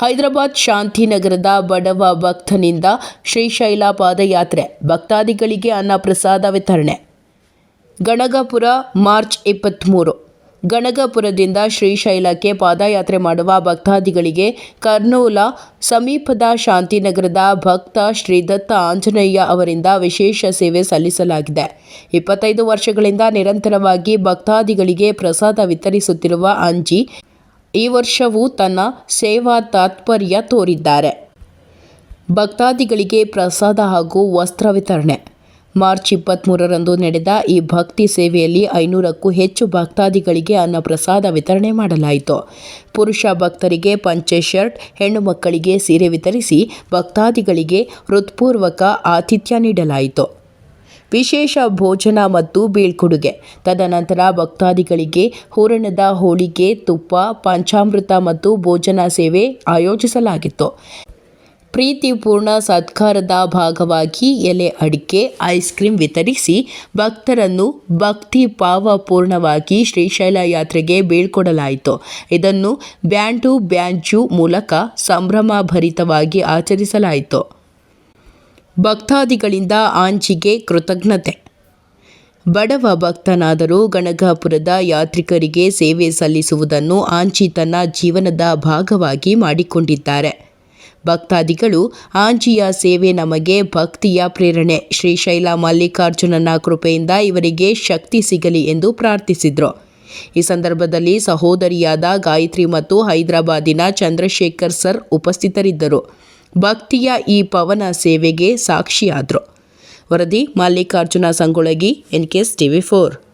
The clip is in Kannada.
ಹೈದರಾಬಾದ್ ಶಾಂತಿನಗರದ ಬಡವ ಭಕ್ತನಿಂದ ಶ್ರೀಶೈಲ ಪಾದಯಾತ್ರೆ. ಭಕ್ತಾದಿಗಳಿಗೆ ಅನ್ನ ಪ್ರಸಾದ ವಿತರಣೆ. ಗಣಗಪುರ, ಮಾರ್ಚ್ ಇಪ್ಪತ್ತ್ಮೂರು ಗಣಗಪುರದಿಂದ ಶ್ರೀಶೈಲಕ್ಕೆ ಪಾದಯಾತ್ರೆ ಮಾಡುವ ಭಕ್ತಾದಿಗಳಿಗೆ ಕರ್ನೂಲ, ಸಮೀಪದ ಶಾಂತಿನಗರದ ಭಕ್ತ ಶ್ರೀದತ್ತ ಆಂಜನೇಯ ಅವರಿಂದ ವಿಶೇಷ ಸೇವೆ ಸಲ್ಲಿಸಲಾಗಿದೆ. ಇಪ್ಪತ್ತೈದು ವರ್ಷಗಳಿಂದ ನಿರಂತರವಾಗಿ ಭಕ್ತಾದಿಗಳಿಗೆ ಪ್ರಸಾದ ವಿತರಿಸುತ್ತಿರುವ ಅಂಜಿ ಈ ವರ್ಷವೂ ತನ್ನ ಸೇವಾ ತಾತ್ಪರ್ಯ ತೋರಿದ್ದಾರೆ. ಭಕ್ತಾದಿಗಳಿಗೆ ಪ್ರಸಾದ ಹಾಗೂ ವಸ್ತ್ರ ವಿತರಣೆ. ಮಾರ್ಚ್ ಇಪ್ಪತ್ತ್ಮೂರರಂದು ನಡೆದ ಈ ಭಕ್ತಿ ಸೇವೆಯಲ್ಲಿ ಐನೂರಕ್ಕೂ ಹೆಚ್ಚು ಭಕ್ತಾದಿಗಳಿಗೆ ಅನ್ನ ಪ್ರಸಾದ ವಿತರಣೆ ಮಾಡಲಾಯಿತು. ಪುರುಷ ಭಕ್ತರಿಗೆ ಪಂಚೆ ಶರ್ಟ್, ಹೆಣ್ಣು ಮಕ್ಕಳಿಗೆ ಸೀರೆ ವಿತರಿಸಿ ಭಕ್ತಾದಿಗಳಿಗೆ ಹೃತ್ಪೂರ್ವಕ ಆತಿಥ್ಯ ನೀಡಲಾಯಿತು. ವಿಶೇಷ ಭೋಜನ ಮತ್ತು ಬೀಳ್ಕೊಡುಗೆ. ತದನಂತರ ಭಕ್ತಾದಿಗಳಿಗೆ ಹೂರಣದ ಹೋಳಿಗೆ, ತುಪ್ಪ, ಪಂಚಾಮೃತ ಮತ್ತು ಭೋಜನ ಸೇವೆ ಆಯೋಜಿಸಲಾಗಿತ್ತು. ಪ್ರೀತಿಪೂರ್ಣ ಸತ್ಕಾರದ ಭಾಗವಾಗಿ ಎಲೆ ಅಡಿಕೆ, ಐಸ್ ಕ್ರೀಂ ವಿತರಿಸಿ ಭಕ್ತರನ್ನು ಭಕ್ತಿ ಪಾವಪೂರ್ಣವಾಗಿ ಶ್ರೀಶೈಲ ಯಾತ್ರೆಗೆ ಬೀಳ್ಕೊಡಲಾಯಿತು. ಇದನ್ನು ಬ್ಯಾಂಡು ಬ್ಯಾಂಜು ಮೂಲಕ ಸಂಭ್ರಮಭರಿತವಾಗಿ ಆಚರಿಸಲಾಯಿತು. ಭಕ್ತಾದಿಗಳಿಂದ ಆಂಜಿಗೆ ಕೃತಜ್ಞತೆ. ಬಡವ ಭಕ್ತನಾದರೂ ಗಣಗಾಪುರದ ಯಾತ್ರಿಕರಿಗೆ ಸೇವೆ ಸಲ್ಲಿಸುವುದನ್ನು ಆಂಚಿ ತನ್ನ ಜೀವನದ ಭಾಗವಾಗಿ ಮಾಡಿಕೊಂಡಿದ್ದಾರೆ. ಭಕ್ತಾದಿಗಳು ಆಂಜಿಯ ಸೇವೆ ನಮಗೆ ಭಕ್ತಿಯ ಪ್ರೇರಣೆ. ಶ್ರೀಶೈಲ ಮಲ್ಲಿಕಾರ್ಜುನನ ಕೃಪೆಯಿಂದ ಇವರಿಗೆ ಶಕ್ತಿ ಸಿಗಲಿ ಎಂದು ಪ್ರಾರ್ಥಿಸಿದರು. ಈ ಸಂದರ್ಭದಲ್ಲಿ ಸಹೋದರಿಯಾದ ಗಾಯತ್ರಿ ಮತ್ತು ಹೈದರಾಬಾದಿನ ಚಂದ್ರಶೇಖರ್ ಸರ್ ಉಪಸ್ಥಿತರಿದ್ದರು. ಭಕ್ತಿಯ ಈ ಪವನ ಸೇವೆಗೆ ಸಾಕ್ಷಿಯಾದರು. ವರದಿ Mallikarjuna Sangolagi N K S TV four.